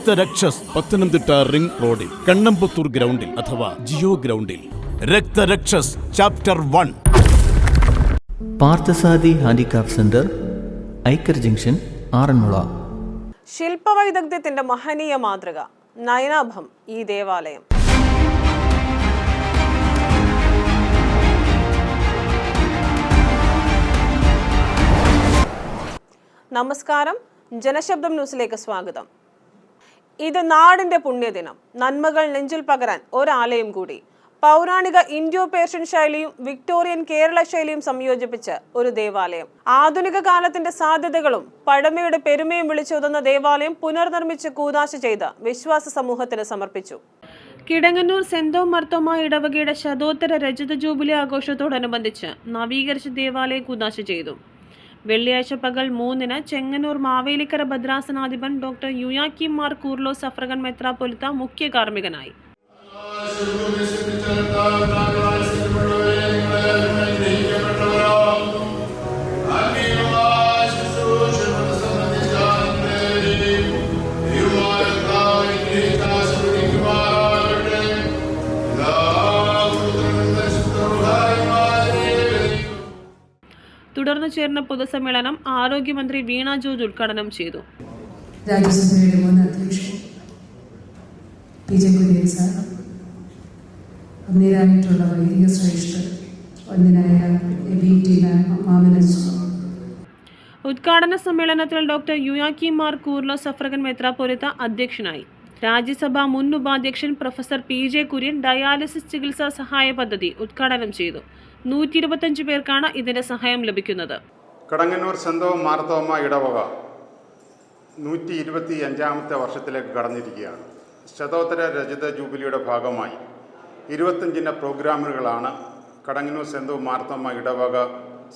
രക്തരക്ഷസ് Pathanamthitta ring റോഡിൽ കണ്ണമ്പത്തൂർ ഗ്രൗണ്ടിൽ അഥവാ ജിയോ ഗ്രൗണ്ടിൽ. Raktharakshas chapter one. Parthasarathy handicraft centre Iker junction Aranmula. ശില്പവൈദഗ്ധ്യത്തിന്റെ മഹനീയ മാതൃക നയനാഭം ഈ ദേവാലയം. നമസ്കാരം ജനശബ്ദം ന്യൂസിലേക്ക് സ്വാഗതം. ഇത് നാടിന്റെ പുണ്യദിനം. നന്മകൾ നെഞ്ചിൽ പകരാൻ ഒരാലയം കൂടി. പൗരാണിക ഇൻഡോ പേർഷ്യൻ ശൈലിയും വിക്ടോറിയൻ കേരള ശൈലിയും സംയോജിപ്പിച്ച് ഒരു ദേവാലയം. ആധുനിക കാലത്തിന്റെ സാധ്യതകളും പഴമയുടെ പെരുമയും വിളിച്ചോതുന്ന ദേവാലയം പുനർനിർമ്മിച്ച് കൂതാശ ചെയ്ത് വിശ്വാസ സമൂഹത്തിന് സമർപ്പിച്ചു. കിടങ്ങന്നൂർ സെന്തോ മർത്തോമ ഇടവകയുടെ ശതോത്തര രജത ജൂബിലി ആഘോഷത്തോടനുബന്ധിച്ച് നവീകരിച്ച ദേവാലയം കൂതാശ ചെയ്തു. വെള്ളിയാഴ്ച പകൽ മൂന്നിന് ചെങ്ങന്നൂർ മാവേലിക്കര ഭദ്രാസനാധിപൻ ഡോക്ടർ യുയാക്കിം മാർ കൂർലോ സഫ്രഗൻ മെത്രാപൊലിത്ത മുഖ്യ കാർമ്മികനായി. തുടർന്ന് ചേർന്ന പൊതുസമ്മേളനം ആരോഗ്യമന്ത്രി വീണ ജോർജ് ഉദ്ഘാടനം ചെയ്തു. രാജ്യസഭയുടെ മുൻ അധ്യക്ഷൻ പി ജെ കുര്യൻ സാർ അന്നേരായിട്ടുള്ള വൈദിക ശ്രേഷ്ഠർ ഒന്നിനായ എ ബി ടി മാമിനസ് ഉദ്ഘാടന സമ്മേളനത്തിൽ ഡോക്ടർ യുയാക്കി മാർ കൂർലോ സഫ്രഗൻ മെത്രാപ്പൊലിത്ത അധ്യക്ഷനായി. രാജ്യസഭാ മുൻ ഉപാധ്യക്ഷൻ professor P J Kurian dialysis ചികിത്സാ സഹായ പദ്ധതി ഉദ്ഘാടനം ചെയ്തു. നൂറ്റി ഇരുപത്തഞ്ച് പേർക്കാണ് ഇതിന്റെ സഹായം ലഭിക്കുന്നത്. കടങ്ങന്നൂർ സെന്തോ മാർത്തോമ ഇടവക നൂറ്റി ഇരുപത്തി അഞ്ചാമത്തെ വർഷത്തിലേക്ക് കടന്നിരിക്കുകയാണ്. ശതോത്തര രജത ജൂബിലിയുടെ ഭാഗമായി ഇരുപത്തഞ്ചിന്റെ പ്രോഗ്രാമുകളാണ് കടങ്ങന്നൂർ സെന്തോ മാർത്തോമ ഇടവക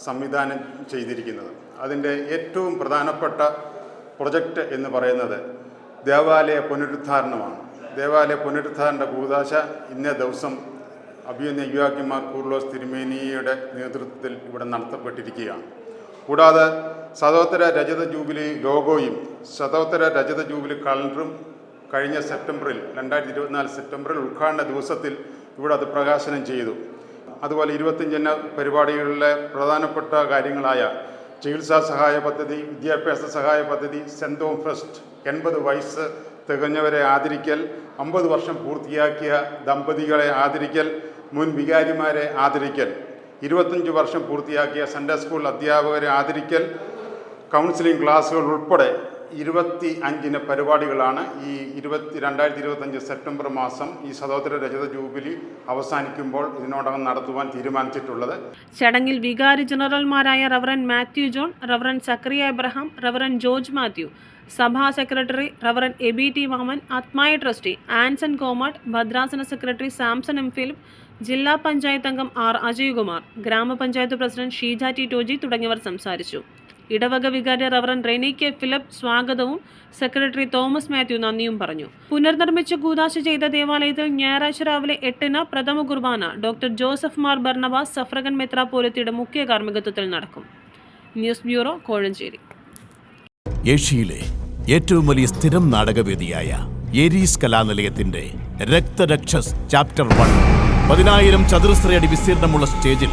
സംവിധാനം ചെയ്തിരിക്കുന്നത്. അതിന്റെ ഏറ്റവും പ്രധാനപ്പെട്ട പ്രൊജക്റ്റ് എന്ന് പറയുന്നത് ദേവാലയ പുനരുദ്ധാരണമാണ്. ദേവാലയ പുനരുദ്ധാരണ കൂതാശ ഇന്നേ ദിവസം അഭിയുന്ന യുവാക്കിമാർ കൂർലോസ് തിരുമേനിയുടെ നേതൃത്വത്തിൽ ഇവിടെ നടത്തപ്പെട്ടിരിക്കുകയാണ്. കൂടാതെ ശതോത്തര രജത ജൂബിലി ലോഗോയും ശതോത്തര രജത ജൂബിലി കലണ്ടറും കഴിഞ്ഞ സെപ്റ്റംബറിൽ രണ്ടായിരത്തി ഇരുപത്തിനാല് സെപ്റ്റംബറിൽ ഉദ്ഘാടന ദിവസത്തിൽ ഇവിടെ അത് പ്രകാശനം ചെയ്തു. അതുപോലെ ഇരുപത്തിയഞ്ചിന് പരിപാടികളിലെ പ്രധാനപ്പെട്ട കാര്യങ്ങളായ ചികിത്സാ സഹായ പദ്ധതി വിദ്യാഭ്യാസ സഹായ പദ്ധതി സെൻതോം ഫെസ്റ്റ് എൺപത് വയസ്സ് തികഞ്ഞവരെ ആദരിക്കൽ അമ്പത് വർഷം പൂർത്തിയാക്കിയ ദമ്പതികളെ ആദരിക്കൽ മുൻ വികാരിമാരെ ആദരിക്കൽ ഇരുപത്തഞ്ച് വർഷം പൂർത്തിയാക്കിയ സൺഡേ സ്കൂൾ അധ്യാപകരെ ആദരിക്കൽ കൗൺസിലിംഗ് ക്ലാസ്സുകൾ ഉൾപ്പെടെ ഇരുപത്തി അഞ്ചിന് പരിപാടികളാണ് ഈ ഇരുപത്തി രണ്ടായിരത്തി ഇരുപത്തഞ്ച് സെപ്റ്റംബർ മാസം ഈ സഹോദര രജത ജൂബിലി അവസാനിക്കുമ്പോൾ ഇതിനോടകം നടത്തുവാൻ തീരുമാനിച്ചിട്ടുള്ളത്. ചടങ്ങിൽ വികാരി ജനറൽമാരായ reverend Mathew John reverend Zacharia Abraham reverend George Mathew സഭാ secretary reverend Abey T Vaman ആത്മായ trustee Anson കോമാട്ട് ഭദ്രാസന സെക്രട്ടറി സാംസൺ എം ഫിലിപ്പ് ജില്ലാ പഞ്ചായത്ത് അംഗം ആർ അജയ്കുമാർ ഗ്രാമപഞ്ചായത്ത് പ്രസിഡന്റ് ഷീജ ടി ടോജി തുടങ്ങിയവർ സംസാരിച്ചു. ഇടവക വികാരി റവറൻ റെനി കെ ഫിലിപ്പ് സ്വാഗതവും സെക്രട്ടറി തോമസ് മാത്യു നന്ദിയും പറഞ്ഞു. പുനർനിർമ്മിച്ച കൂതാശ ചെയ്ത ദേവാലയത്തിൽ ഞായറാഴ്ച രാവിലെ എട്ടിന് പ്രഥമ കുർബാന doctor Joseph Mar Barnabas suffragan മെത്രാപോലത്തിയുടെ മുഖ്യ കാർമ്മികത്വത്തിൽ നടക്കും. News bureau Kozhencherry. ഏഷ്യയിലെ ഏറ്റവും വലിയ സ്ഥിരം നാടകവേദിയായ ഏരീസ് കലാനിലയത്തിന്റെ രക്തരക്ഷസ് ചാപ്റ്റർ വൺ പതിനായിരം ചതുരശ്രയടി വിസ്തീർണമുള്ള സ്റ്റേജിൽ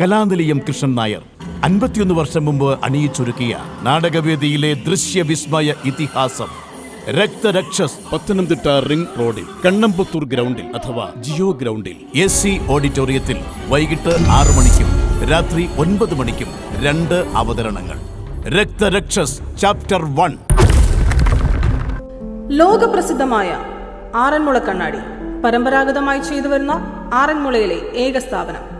കലാനിലയം കൃഷ്ണൻ നായർ അൻപത്തിയൊന്ന് വർഷം മുമ്പ് അണിയിച്ചൊരുക്കിയ നാടകവേദിയിലെ ദൃശ്യവിസ്മയ ഇതിഹാസം രക്തരക്ഷസ് പത്തനംതിട്ട റിംഗ് റോഡിൽ കണ്ണമ്പത്തൂർ ഗ്രൗണ്ടിൽ അഥവാ ജിയോ ഗ്രൗണ്ടിൽ. എ സി ഓഡിറ്റോറിയത്തിൽ വൈകിട്ട് ആറു മണിക്കും രാത്രി ഒൻപത് മണിക്കും രണ്ട് അവതരണങ്ങൾ. Raktharakshas chapter one. ലോകപ്രസിദ്ധമായ ആറന്മുള കണ്ണാടി. പരമ്പരാഗതമായി ചെയ്തു വരുന്ന ആറന്മുളയിലെ ഏക സ്ഥാപനം